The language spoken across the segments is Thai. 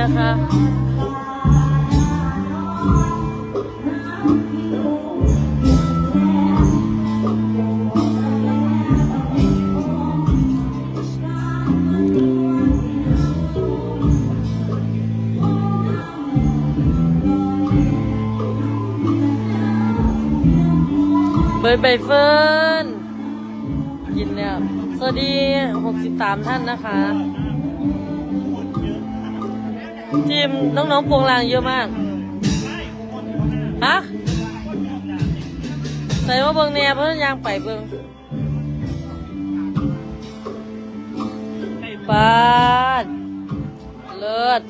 นะคะ เบิร์ดใบเฟิร์นกินแล้ว สวัสดี 63 ท่านนะคะ ทีมน้องๆโปรงลางเยอะมากฮะใส่ว่าเบิงแหนเพื่อนยางไปเบิงปาดเลิศ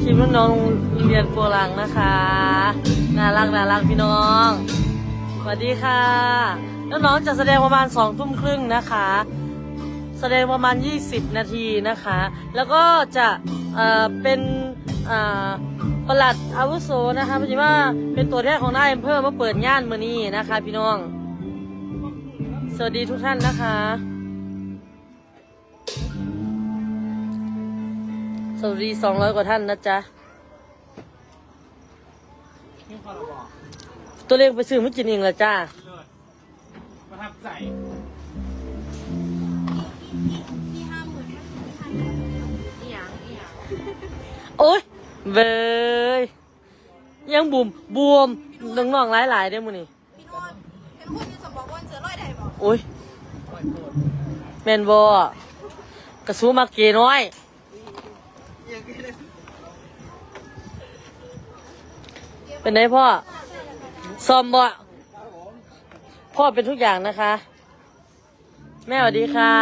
ทีมน้องๆเรียนโปรลังนะคะ น่ารักน่ารักพี่น้อง วัสดีค่ะ น้องๆจะแสดงประมาณสองทุ่มครึ่งนะคะ แสดงประมาณ 20 นาทีนะคะ แล้วก็จะเอ่อเป็นอ่าประหลัดอาวุโสนะคะหมายถึงว่าเป็นตัวแทนของนายอำเภอมาเปิดงานมือนี้นะคะ พี่น้อง สวัสดีทุกท่านนะคะ สวัสดี 200 กว่าท่านนะจ๊ะนี่คอร์บอก ตัวเลขไปซื้อไม่กินเองละจ้าเลิศประทับใจโอ๊ยเบยยังบุมบวมน้องๆหลายๆได้อมื้อนี้พี่นวลเป็นคนที่สมบอกว่าเสือร้อยใดบอกโอ๊ยปล่อยโคตรแม่นบ่กระสูมาเกน้อย เป็นไงพ่อ ซอมบ่พ่อเป็นทุกอย่างนะคะ แม่สวัสดีค่ะ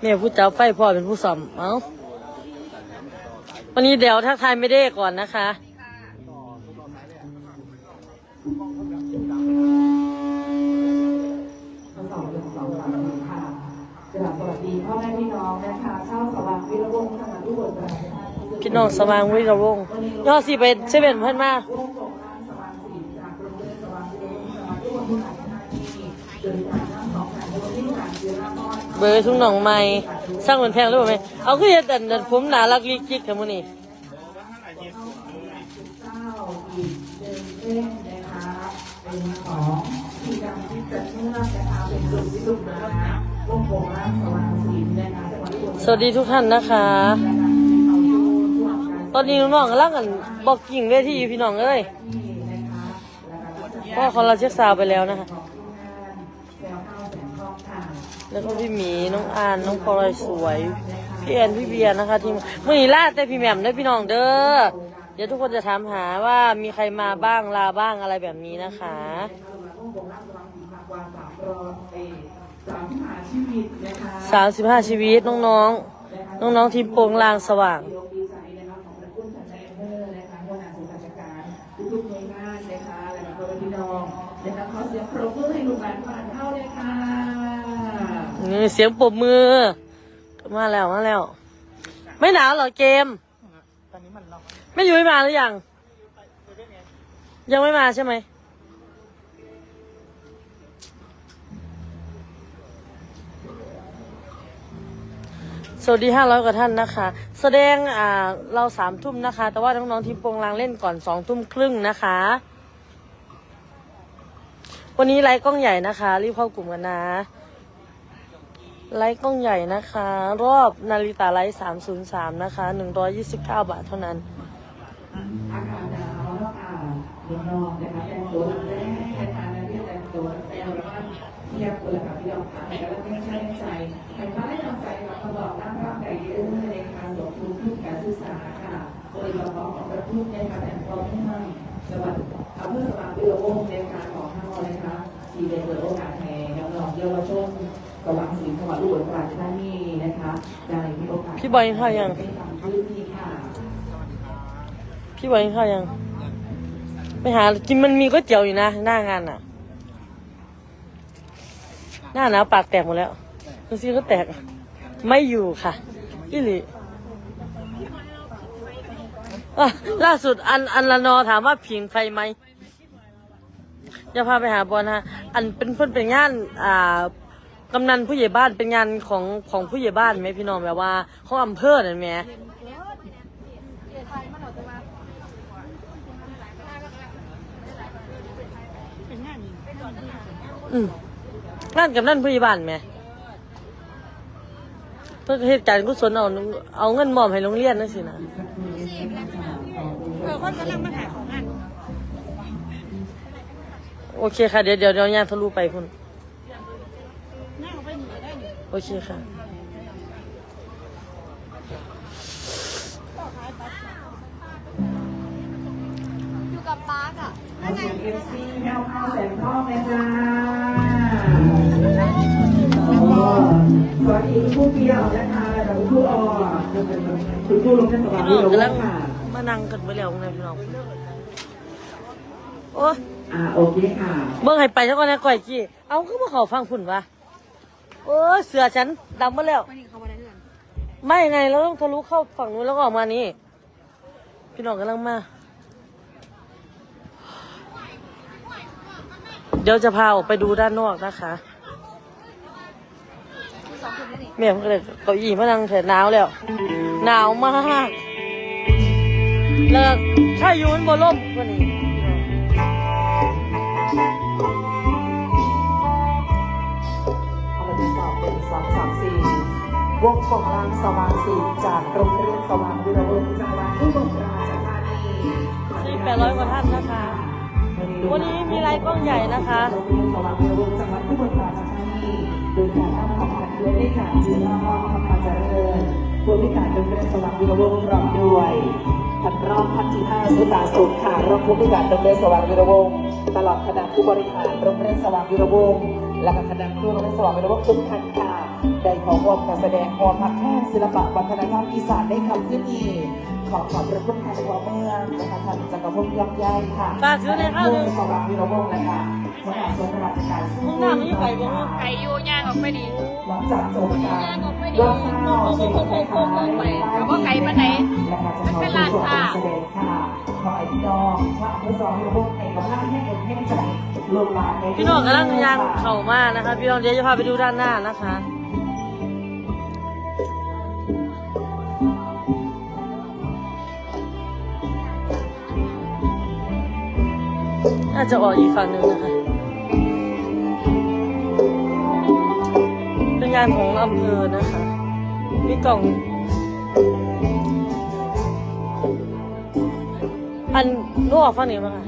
แม่ผู้เจ้าไฟพ่อเป็นผู้ซอมเอ้าวันนี้เดี๋ยวทักทายไม่ได้ก่อนนะคะสองสองสองสามสี่ค่ะกราบสวัสดีพ่อแม่พี่น้องนะคะชาวสว่างวิรวงศ์จังหวัดอุบลราชธานีพี่ น้องสว่างวิรวงศ์ยอดสิไปเซเว่นเพิ่นมาร่วมส่งน้ำสว่างสีจากโรงเรียนสว่างวิรวงศ์จังหวัดอุบลราชธานีเดินทางทั้งสองแห่งในวันที่ผ่านเดือนละน้อยเบอร์ทุ่งหนองไม้สร้างเหมือนแพงรือเปล่าไหมเอาคือเดอันนั้นผมหนารักลิกจิกกับมื้อนี้เก้าอีกเดินเล่นนะคะเป็นของที่ดันนี่สวัสดีทุกท่านนะคะ ตอนนี้น้องๆกำลังกันบอกกิ่งเวทีอยู่พี่น้องเอ้ยพ่อเขาเราเช็คซาวไปแล้วนะคะแล้วก็พี่หมีน้องอานน้องพลอยสวยพี่แอนพี่เบียร์นะคะทีมมือนี้ล่าแต่พี่แหม่มเด้พี่น้องเด้อเดี๋ยวทุกคนจะถามหาว่ามีใครมาบ้างลาบ้างอะไรแบบนี้นะคะสามสิบห้าชีวิตน้องๆ น้องๆทีมโปรงลางสว่าง ปรบมือให้ลูกหลานผ่านเข้าเลยค่ะนี่เสียงปรบมือ มาแล้วมาแล้ว ไม่หนาวเหรอเกม ตอนนี้มันล็อกไม่อยู่ไม่มาหรือยัง ยังไม่มาใช่ไหมสวัสดีห้าร้อยกว่าท่านนะคะ แสดงอ่าเราสามทุ่มนะคะ แต่ว่าน้องๆทีมโปงลางเล่นก่อนสองทุ่มครึ่งนะคะ วันนี้ไลฟ์กล้องใหญ่นะคะ รีบเข้ากลุ่มกันนะไลฟ์กล้องใหญ่นะคะ รอบนาฬิตาไลฟ์สามศูนย์สามนะคะหนึ่งร้อยยี่สิบเก้าบาทเท่านั้นอากาศหนาวแล้วอ่าพี่น้องนะคะแต่งตัวแรกนะคะและที่แต่งตัวแต่งว่าบอกกับตลอดในการสมทุนทุกการศึกษาค่ะโดยเฉพาะของประทุกในการแต่งตัวที่นั่ง จังหวัดอำเภอสว่างเรือวงในการของห้างนะคะที่ได้เปิดโอกาสให้น้องๆเยาวชนสว่างศิลป์จังหวัดอุบลราชธานีนะคะได้มีโอกาสพี่บอยกินข้ายังไปทำพื้นที่ค่ะพี่บอยกินข้าวยัง ไปหากินมันมีก๋วยเตี๋ยวอยู่นะ หน้างานอะ หน้าหนาวปากแตกหมดแล้วดูสิก็แตกไม่อยู่ค่ะอีหลีอะ ล่าสุดอันอันละนอถามว่าผิงไฟไหมอย่าพาไปหาบอลนะอันเป็นเพื่อนเป็นงานอ่ากำนันผู้ใหญ่บ้านเป็นงานของของผู้ใหญ่บ้านไหมพี่น้องแบบว่าของอำเภอนั่นไหมอืมงานกำนันผู้ใหญ่บ้านไหมเพื่อเหตุการณ์กุศลเอาเอาเงินมอบให้โรงเรียนนั่นสินะ คนกำลังมาหาของงานโอเคค่ะ เดี๋ยวเดี๋ยวเดี๋ยวย่างทะลุไปคุณ นั่งไปหนีได้หนิโอเคค่ะอยู่กับปาร์กอะขอเสียงเอฟซีแมวข้าวแสงทองเลยจ้าสวัสดีผู้เกี่ยวนะคะกับผู้ออคุณผู้ลงเทศบาลพี่ที่น้องเรากำลังค่ะมา นั่งกันไปแล้วนะพี่น้องโอ้ยอ่าโอเคค่ะเบิ่งให้ไปแล้วก็นะก่อยกี้เอาคือมาเขาฟังพุ่นวะโอ้ยเสือฉันดำมาแล้ว วันนี้เขามาได้เดือนไม่ไงเราต้องทะลุเข้าฝั่งนู้นแล้วก็ออกมานี่ พี่น้องกำลังมา เดี๋ยวจะพาออกไปดูด้านนอกนะคะมีสองคนนี่นี่ แม่เพิ่งเลยเก้าอี้มานั่งเถอะหนาวแล้ว หนาวมาก เลิกถ้าอยูนบนร่มกว่านี้สอบเป็องสามสี่วงของรางสว่างสีจากโรงเรียนสว่างวิรวงศ์จังหวัดอุบลราชธานีนี่แปดร้อยกว่าท่านนะคะ วันนี้มีไลฟ์กล้องใหญ่นะคะโรงเรียนสว่างวิรวงศ์จังหวัดอุบลราชธานี โดยการนำของขันด้วยได้การจือมาฮองธรรมเจริญผู้พิการโรงเรียนสว่างวิรวงศ์พร้อมด้วยท่านรองพันธิห้าสุตาสุขค่ะรองผู้พิการโรงเรียนสว่างวิรวงศ์ตลอดคณะผู้บริหารโรงเรียนสว่างวิรวงศ์และคณะครูโรงเรียนสว่างวิรวงศ์ทุกท่านค่ะได้ขอร่วมการแสดงความพักแห่งศิลปะวัฒนธรรมอีสานได้คำขึ้นนี้ขอขอบพระคุณทานหัวเมืองนะคะท่านจักรพงศ์ยอดใหญ่ค่ะฝากซื้อเลยค่ะโรงเรียสว่างวิรวงศ์นะคะ หัวหน้าส่วนราชการห้องน้ำมันอยู่ไกลบ่ไก่ยูย่างออกไปดีหลังจากจบการย่างออกไปดีรอบข้าวเชิญไปค่ะไปแล้วก็ไก่ปานไหนและก็จะขอผู้ชมการแสดงค่ะขอไอ้พี่น้องว่าเพื่อสองวิรวงศ์ให้กำลังให้เอ็นให้ใจลงมาในพี่น้องกำลังย่างเข่ามากนะคะพี่น้องเดี๋ยวจะพาไปดูด้านหน้านะคะน่าจะออกอีกฝั่งหนึ่งนะคะ งานของอำเภอนะคะ มีกล่อง อันรู้ออกฝั่งนี้มั้งคะ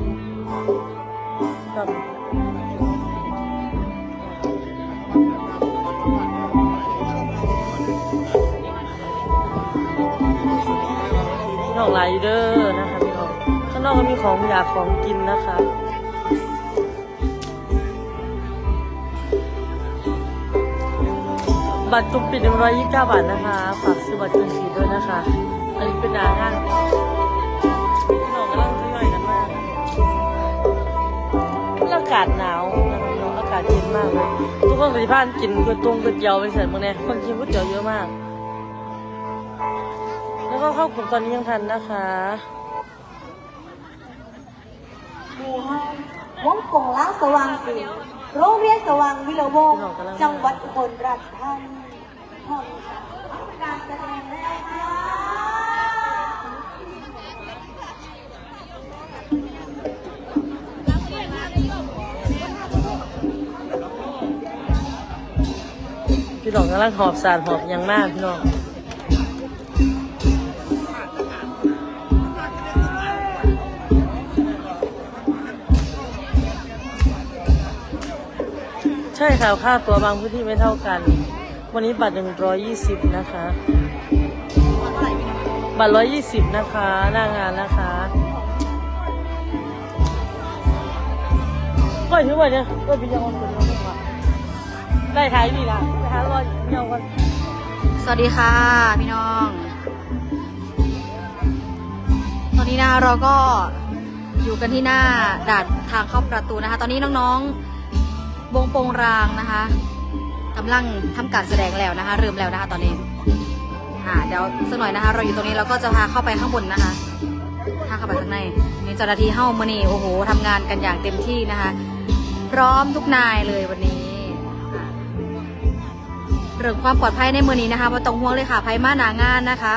ครับพี่น้องไลเดอร์นะคะพี่น้องข้างนอกก็มีของอยากของกินนะคะ บัตรกลุ่มปิด129 บาทนะคะ ฝากซื้อบัตรกลุ่มปิดด้วยนะคะ อันนี้เป็นดางานพี่น้องกำลังทยอยกันมากอากาศหนาวนะคะน้องอากาศเย็นมากเลย ทุกคนปฏิภาณกินก๋วยตงก๋วยเตี๋ยวไปเสร็จมื่อนี้คนกินก๋วยเตี๋ยวเยอะมาก แล้วก็เข้ากลุ่มตอนนี้ยังทันนะคะวงกงล้างสว่างสี โรงเรียนสว่างวิรวงศ์จังหวัดอุบลราชธานีห้องการแสดงแล้วค่ะพี่น้องกำลังหอบสารหอบหยังมากพี่น้อง ใช่ค่ะ ค่าตัวบางพื้นที่ไม่เท่ากัน วันนี้บัตร120นะคะ บัตร120นะคะ หน้างานนะคะ ก็ถือว่าเนี่ยก็พี่ยังเอาคนเดียวดีกว่าได้ขายดีละไปหารอยเดียวกันสวัสดีค่ะ พี่น้อง ตอนนี้นะเราก็อยู่กันที่หน้าด่านทางเข้าประตูนะคะ ตอนนี้น้องๆ วงโปงรางนะคะกำลังทำการแสดงแล้วนะคะเริ่มแล้วนะคะตอนนี้อ่าเดี๋ยวสักหน่อยนะคะ เราอยู่ตรงนี้เราก็จะพาเข้าไปข้างบนนะคะถ้าเข้าไปข้างในนี่เจ้าหน้าที่เฮ้ามานี่โอ้โหทำงานกันอย่างเต็มที่นะคะ พร้อมทุกนายเลยวันนี้เรื่องความปลอดภัยในมือนี้นะคะม่ต้องห่วงเลยค่ะภัยมาหนางานนะคะ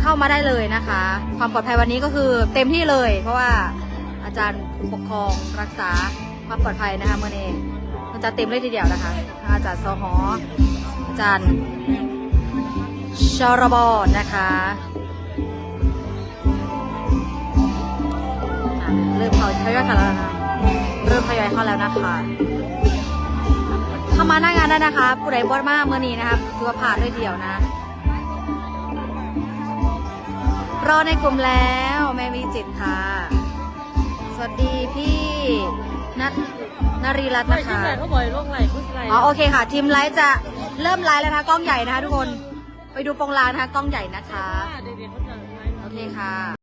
เข้ามาได้เลยนะคะ ความปลอดภัยวันนี้ก็คือเต็มที่เลย เพราะว่าอาจารย์ปกครองรักษา ความปลอดภัยนะคะเมื่อนี้มันจะเต็มเลยทีเดียวนะคะทางอาจารย์สหอาจารย์ชรบนะคะเริ่มเขาทยอยเข้าแล้วนะคะเริ่มทยอยเข้าแล้วนะคะเข้ามาหน้างานได้นะคะผู้ใดบอดมากเมื่อนี้นะคะถือว่าผ่านด้วยเดียวนะรอในกลุ่มแล้วแม่วีจิตค่ะ สวัสดีพี่ นัทนารีรัตน์ไม่นะที่คะไหนเขาบ่อยโรคไหลพุทธไหลอ๋อโอเคค่ะ ทีมไลฟ์จะเริ่มไลฟ์แล้วนะคะกล้องใหญ่นะคะทุกคน ไปดูโปรงลางนะคะกล้องใหญ่นะคะ เด็กๆเขาจะไลฟ์ โอเคค่ะ